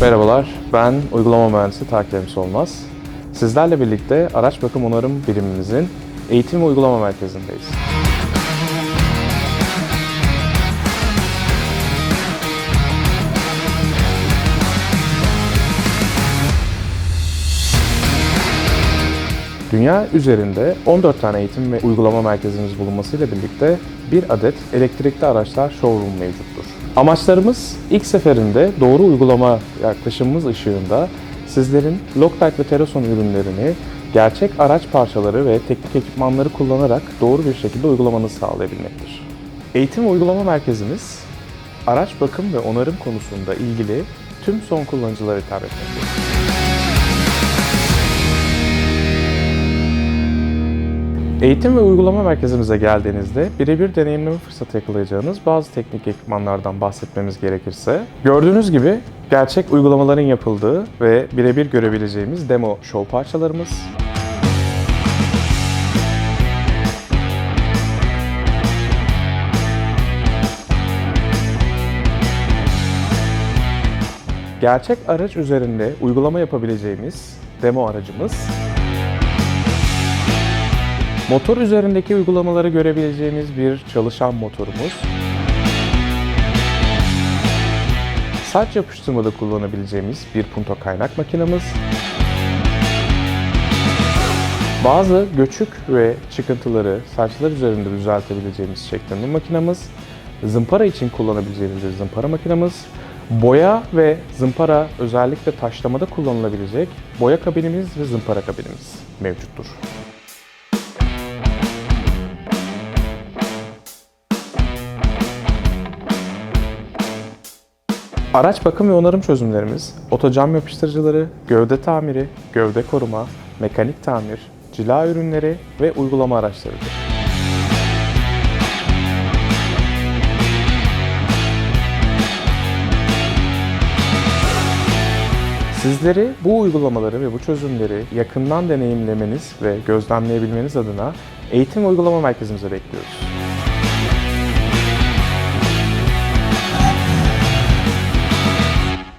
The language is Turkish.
Merhabalar, ben uygulama mühendisi Takip Ems Olmaz. Sizlerle birlikte araç bakım onarım birimimizin eğitim ve uygulama merkezindeyiz. Dünya üzerinde 14 tane eğitim ve uygulama merkezimiz bulunmasıyla birlikte bir adet elektrikli araçlar showroom mevcuttur. Amaçlarımız ilk seferinde doğru uygulama yaklaşımımız ışığında sizlerin Loctite ve Terason ürünlerini gerçek araç parçaları ve teknik ekipmanları kullanarak doğru bir şekilde uygulamanızı sağlayabilmektir. Eğitim uygulama merkezimiz araç bakım ve onarım konusunda ilgili tüm son kullanıcılara hitap etmektedir. Eğitim ve uygulama merkezimize geldiğinizde birebir deneyimleme fırsatı yakalayacağınız bazı teknik ekipmanlardan bahsetmemiz gerekirse, gördüğünüz gibi gerçek uygulamaların yapıldığı ve birebir görebileceğimiz demo show parçalarımız, gerçek araç üzerinde uygulama yapabileceğimiz demo aracımız, Motor üzerindeki uygulamaları görebileceğimiz bir çalışan motorumuz. Saç yapıştırmada kullanabileceğimiz bir punto kaynak makinamız. Bazı göçük ve çıkıntıları saçlar üzerinde düzeltebileceğimiz şeklinde makinamız. Zımpara için kullanabileceğimiz bir zımpara makinamız. Boya ve zımpara özellikle taşlamada kullanılabilecek boya kabinimiz ve zımpara kabinimiz mevcuttur. Araç bakım ve onarım çözümlerimiz, otocam yapıştırıcıları, gövde tamiri, gövde koruma, mekanik tamir, cila ürünleri ve uygulama araçlarıdır. Sizleri bu uygulamaları ve bu çözümleri yakından deneyimlemeniz ve gözlemleyebilmeniz adına eğitim uygulama merkezimize bekliyoruz.